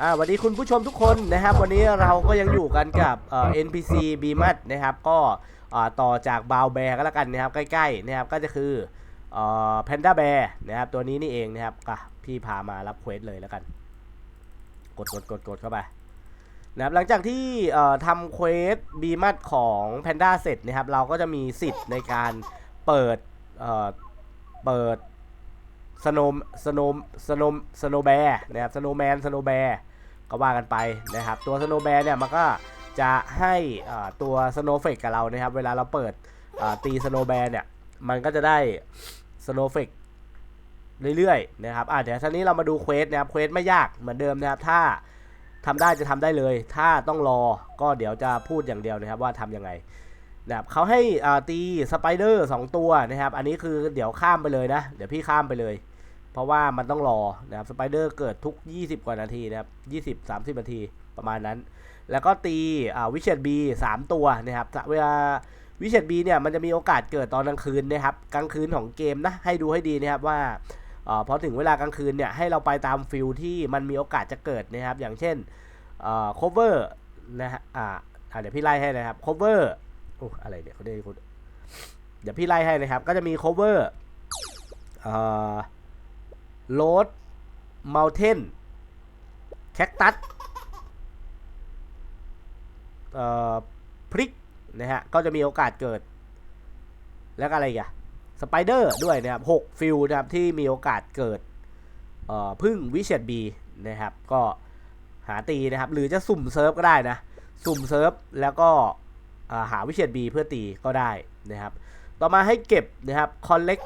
อ่าสวัสดีคุณผู้ชมทุกคนนะครับ วันนี้เราก็ยังอยู่กันกับเอ่อ NPC b m a t นะครับก็อ่าต่อจากบาวแบร์ก็แล้วกันนะครับ ใกล้ๆนะครับก็จะคือเอ่อแพนด้าแบร์นะครับตัวนี้นี่เองนะครับก็พี่พามารับเควสเลยแล้วกัน กดกดกดกดเข้าไปนะครับหลังจากที่เอ่อทำเควสบีมัดของแพนด้าเสร็จนะครับ เราก็จะมีสิทธิ์ในการเปิดเอ่อเปิด สโนมสโนมสโนมสโนแบร์นะครับสโนแมนสโนแบร์ก็ว่ากันไปนะครับ ตัวสโนแบร์เนี่ยมันก็จะให้ตัวสโนเฟกกับเรานะครับ เวลาเราเปิดตีสโนแบร์เนี่ย มันก็จะได้สโนเฟกเรื่อยๆนะครับอะเดี๋ยวทีนี้เรามาดูเควสนะครับ เควสไม่ยากเหมือนเดิมนะครับ ถ้าทำได้จะทำได้เลย ถ้าต้องรอก็เดี๋ยวจะพูดอย่างเดียวนะครับว่าทำยังไงนะครับเขาให้ตีสไปเดอร์สองตัวนะครับ อันนี้คือเดี๋ยวข้ามไปเลยนะ เดี๋ยวพี่ข้ามไปเลย เพราะว่ามันต้องรอนะครับสไปเดอร์เกิดทุก 20 กว่านาทีนะครับ20 30 นาทีประมาณนั้น แล้วก็ตีอ่าวิเชตบีสามตัวนะครับเวลาวิเชตบีเนี่ยมันจะมีโอกาสเกิดตอนกลางคืนนะครับกลางคืนของเกมนะให้ดูให้ดีนะครับว่าอพอถึงเวลากลางคืนเนี่ยให้เราไปตามฟิลที่มันมีโอกาสจะเกิดนะครับ อย่างเช่นเอ่อ cover นะฮะอ่าเดี๋ยวพี่ไล่ให้นะครับ cover โอ้อะไรเนี่ยเขาได้คุณเดี๋ยวพี่ไล่ให้นะครับ ก็จะมี cover เอ่อ road mountain cactus เอ่อพริกนะฮะ ก็จะมีโอกาสเกิด แล้วก็อะไรอีกอะสไปเดอร์ด้วยนะครับ6ฟิลนะครับ ที่มีโอกาสเกิดพึ่งวิเชียบีนะครับ ก็หาตีนะครับ หรือจะสุ่มเซิร์ฟก็ได้นะ สุ่มเซิร์ฟแล้วก็หาวิเชียบีเพื่อตีก็ได้นะครับ ต่อมาให้เก็บนะครับคอนเล็ก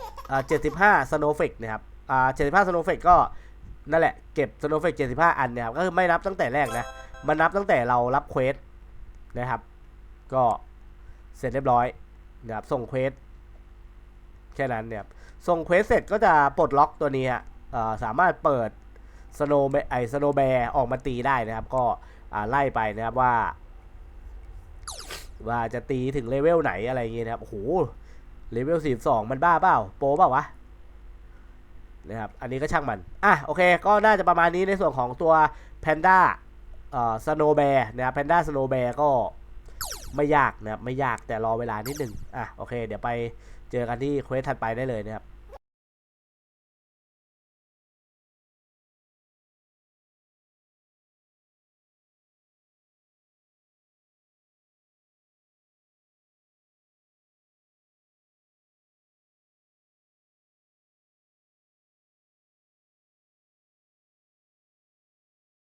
เจ็ดสิบห้าสโนเฟกนะครับ อ่าเจ็ดสิบห้าสโนเฟกก็นั่นแหละเก็บสโนเฟกเจ็ดสิบห้าอันนะครับก็คือไม่นับตั้งแต่แรกนะมันนับตั้งแต่เรารับเควสนะครับ ก็เสร็จเรียบร้อยนะครับส่งเควสแค่นั้นเนี่ยครับส่งเควสเสร็จก็จะปลดล็อกตัวนี้ฮะสามารถเปิดสโนไอสโนแบร์ออกมาตีได้นะครับ ก็ไล่ไปนะครับว่า ว่าจะตีถึงเลเวลไหนอะไรอย่างเงี้ยนะครับโอ้โหเลเวลสี่สองมันบ้าเปล่าโปเปล่าวะ นะครับ อันนี้ก็ช่างมัน อะโอเค ก็น่าจะประมาณนี้ในส่วนของตัวแพนด้าเอ่อสโนแบร์นะครับแพนด้าสโนแบร์ก็ไม่ยากนะครับ ไม่ยากแต่รอเวลานิดหนึ่งอะโอเค เดี๋ยวไปเจอกันที่เควสถัดไปได้เลยนะครับ